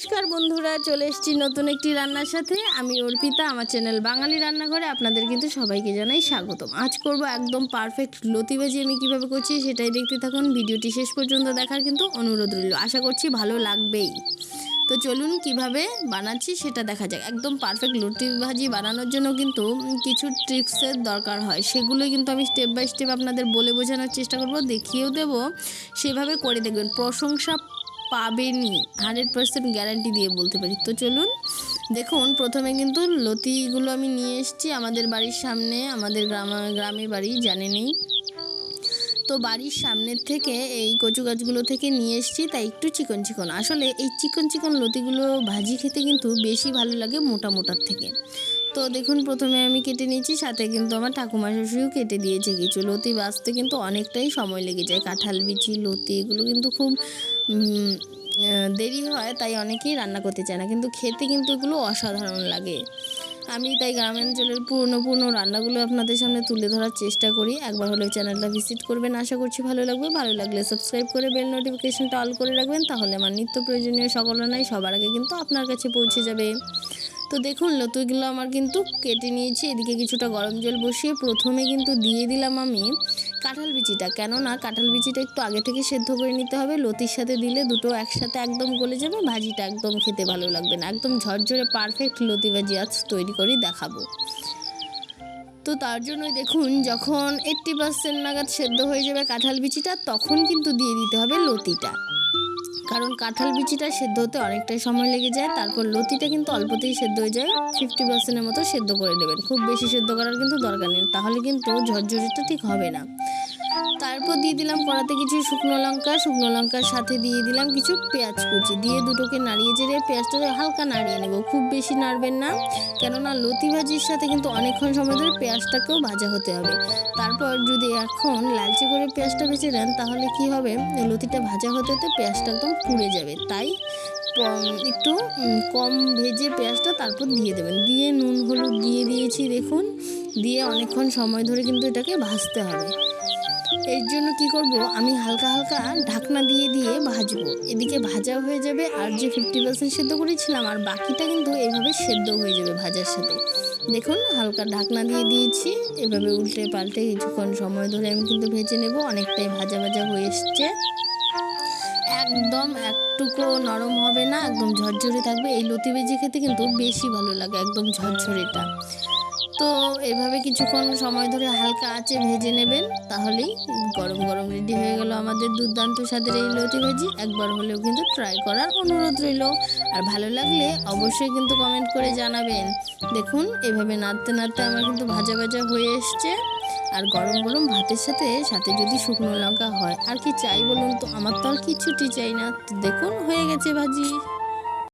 নমস্কার বন্ধুরা, চলে এসেছি নতুন একটি রান্নার সাথে। আমি অর্পিতা, আমার চ্যানেল বাঙালি রান্নাঘরে। আপনাদের কিন্তু সবাইকে জানাই স্বাগতম। আজ করব একদম পারফেক্ট লতি ভাজি। আমি কীভাবে করছি সেটাই দেখতে থাকুন। ভিডিওটি শেষ পর্যন্ত দেখার কিন্তু অনুরোধ রইল। আশা করছি ভালো লাগবেই। তো চলুন কীভাবে বানাচ্ছি সেটা দেখা যাক। একদম পারফেক্ট লতি ভাজি বানানোর জন্য কিন্তু কিছু ট্রিক্সের দরকার হয়। সেগুলো কিন্তু আমি স্টেপ বাই স্টেপ আপনাদের বলে বোঝানোর চেষ্টা করব। দেখিয়েও দেবো। সেভাবে করে দেখবেন। প্রশংসা পাবেনই। হান্ড্রেড পার্সেন্ট গ্যারান্টি দিয়ে বলতে পারি। তো চলুন, দেখুন, প্রথমে কিন্তু লতিগুলো আমি নিয়ে এসেছি আমাদের বাড়ির সামনে, আমাদের গ্রাম গ্রামে বাড়ি, জানে নেই। তো বাড়ির সামনের থেকে এই কচু গাছগুলো থেকে নিয়ে এসেছি, তাই একটু চিকন চিকন। আসলে এই চিকন চিকন লতিগুলো ভাজি খেতে কিন্তু বেশি ভালো লাগে মোটা মোটার থেকে। তো দেখুন, প্রথমে আমি কেটে নিয়েছি, সাথে কিন্তু আমার ঠাকুমা শ্বশুরিও কেটে দিয়েছে কিছু লতি। বাঁচতে কিন্তু অনেকটাই সময় লেগে যায়। কাঁঠাল বিচি, লতি, এগুলো কিন্তু খুব দেরি হয়, তাই অনেকেই রান্না করতে চায় না। কিন্তু খেতে কিন্তু এগুলো অসাধারণ লাগে। আমি তাই গ্রামাঞ্চলের পুরনো পুরনো রান্নাগুলো আপনাদের সামনে তুলে ধরার চেষ্টা করি। একবার হলেও চ্যানেলটা ভিজিট করবেন, আশা করছি ভালো লাগবে। ভালো লাগলে সাবস্ক্রাইব করে বেল নোটিফিকেশনটা অল করে রাখবেন, তাহলে আমার নিত্য প্রয়োজনীয় সকল রান্নাই সবার আগে কিন্তু আপনার কাছে পৌঁছে যাবে। তো দেখুন লতুগুলো আমার কিন্তু কেটে নিয়েছি। এদিকে কিছুটা গরম জল বসিয়ে প্রথমে কিন্তু দিয়ে দিলাম আমি কাঁঠাল বিচিটা। কেননা কাঁঠাল বিচিটা একটু আগে থেকে সেদ্ধ করে নিতে হবে। লতির সাথে দিলে দুটো একসাথে একদম গলে যাবে। ভাজিটা একদম খেতে ভালো লাগবে না। একদম ঝরঝরে পারফেক্ট লতি ভাজি আজ তৈরি করে, দেখাবো। তো তার জন্যই দেখুন, যখন এইট্টি পার্সেন্ট নাগাদ সেদ্ধ হয়ে যাবে কাঁঠাল বিচিটা, তখন কিন্তু দিয়ে দিতে হবে লতিটা। কারণ কাঁঠাল বিচিটা সেদ্ধ হতে অনেকটাই সময় লেগে যায়, তারপর লতিটা কিন্তু অল্পতেই সেদ্ধ হয়ে যায়। ফিফটি পার্সেন্টের মতো সেদ্ধ করে নেবেন খুব বেশি সেদ্ধ করার কিন্তু দরকার নেই, তাহলে কিন্তু ঝরঝরিটা ঠিক হবে না। তারপর দিয়ে দিলাম কড়াতে কিছু শুকনো লঙ্কা, শুকনো লঙ্কার সাথে দিয়ে দিলাম কিছু পেঁয়াজ কুচি। দিয়ে দুটোকে নাড়িয়ে চেড়ে পেঁয়াজটা হালকা নাড়িয়ে নেব। খুব বেশি নাড়বেন না, কেননা লতি ভাজির সাথে কিন্তু অনেকক্ষণ সময় ধরে পেঁয়াজটাকেও ভাজা হতে হবে। তারপর যদি এখন লালচে করে পেঁয়াজটা ভেজে দেন তাহলে কি হবে? লতিটা ভাজা হতে হতে পেঁয়াজটা একদম পুড়ে যাবে। তাই একটু কম ভেজে পেঁয়াজটা তারপর দিয়ে দেবেন। দিয়ে নুন, হলুদ দিয়ে দিয়েছি, দেখুন। দিয়ে অনেকক্ষণ সময় ধরে কিন্তু এটাকে ভাজতে হবে। এর জন্য কি করব? আমি হালকা হালকা ঢাকনা দিয়ে দিয়ে ভাজবো। এদিকে ভাজা হয়ে যাবে, আর যে ফিফটি পার্সেন্ট সেদ্ধ করেছিলাম, আর বাকিটা কিন্তু এভাবে সেদ্ধ হয়ে যাবে ভাজার সাথে। দেখুন, হালকা ঢাকনা দিয়ে দিয়েছি। এভাবে উল্টে পাল্টে কিছুক্ষণ সময় ধরে আমি কিন্তু ভেজে নেব। অনেকটাই ভাজা ভাজা হয়ে এসছে। একদম একটুকু নরম হবে না, একদম ঝরঝরে থাকবে। এই লতি ভেজে খেতে কিন্তু বেশি ভালো লাগে, একদম ঝরঝরেটা। তো এভাবে কিছুক্ষণ সময় ধরে হালকা আঁচে ভেজে নেবেন, তাহলেই গরম গরম রেডি হয়ে গেল আমাদের দুর্দান্ত স্বাদের এই লতি ভেজি। একবার হলেও কিন্তু ট্রাই করার অনুরোধ রইল। আর ভালো লাগলে অবশ্যই কিন্তু কমেন্ট করে জানাবেন। দেখুন, এভাবে নাড়তে নাড়তে আমার কিন্তু ভাজা ভাজা হয়ে এসছে। আর গরম গরম ভাতের সাথে সাথে যদি শুকনো লঙ্কা হয়, আর কি চাই বলুন তো? আমার তো আর কিছুটি চাই না। দেখুন, হয়ে গেছে ভাজি।